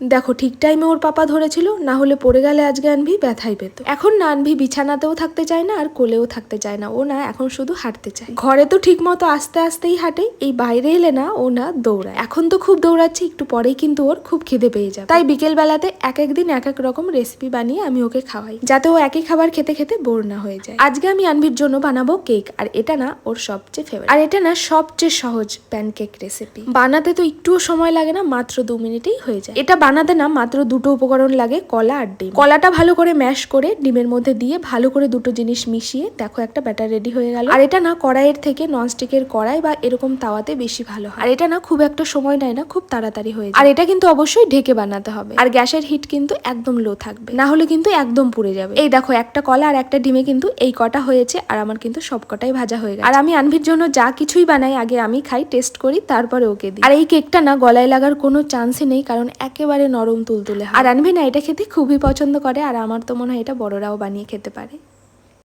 দেখো, ঠিক টাইমে ওর পাপা ধরেছিল, না হলে পড়ে গেলে আজকে আনভি ব্যথাই পেত। এখন না আনভি বিছানাতেও থাকতে চায় না আর কোলেও থাকতে চায় না। ও না এখন শুধু হাঁটতে চায়। ঘরে তো ঠিক মতো আস্তে আস্তেই হাঁটে, এই বাইরে এলে না ও না দৌড়ায়। এখন তো খুব দৌড়াচ্ছে, একটু পরেই কিন্তু ওর খুব খিদে পেয়ে যাবে। তাই বিকেল বেলাতে এক এক দিন এক এক রকম রেসিপি বানিয়ে আমি ওকে খাওয়াই, যাতে ও একই খাবার খেতে খেতে বোর না হয়ে যায়। আজকে আমি আনভির জন্য বানাবো কেক আর এটা না ওর সবচেয়ে ফেভারিট আর এটা না সবচেয়ে সহজ প্যানকেক রেসিপি বানাতে তো একটুও সময় লাগে না, মাত্র দু মিনিটেই হয়ে যায়। এটা বানাতে না মাত্র দুটো উপকরণ লাগে, কলা আর ডিম। কলাটা ভালো করে ম্যাশ করে ডিমের মধ্যে দিয়ে ভালো করে দুটো জিনিস মিশিয়ে দেখো একটা ব্যাটার রেডি হয়ে গেল। আর এটা না কড়াইয়ের থেকে ননস্টিকের কড়াই বা এরকম তাওয়াতে বেশি ভালো হয়। আর এটা না খুব একটা সময় নেয় না, খুব তাড়াতাড়ি হয়ে আর এটা কিন্তু অবশ্যই ঢেকে বানাতে হবে। আর গ্যাসের হিট কিন্তু একদম লো থাকবে। না হলে কিন্তু একদম পুড়ে যাবে। এই দেখো একটা কলা আর একটা ডিমে কিন্তু এই কটা হয়েছে, আর আমার কিন্তু সব কটাই ভাজা হয়ে গেছে। আর আমি আনভির জন্য যা কিছুই বানাই, আগে আমি খাই, টেস্ট করি, তারপরে ওকে দিই। আর এই কেকটা না গলায় লাগার কোনো চান্সই নেই, কারণ একেবারে নরম তুলতুলে। আর আনভি না এটা খেতে খুবই পছন্দ করে, আর আমার তো মনে হয় এটা বড়রাও বানিয়ে খেতে পারে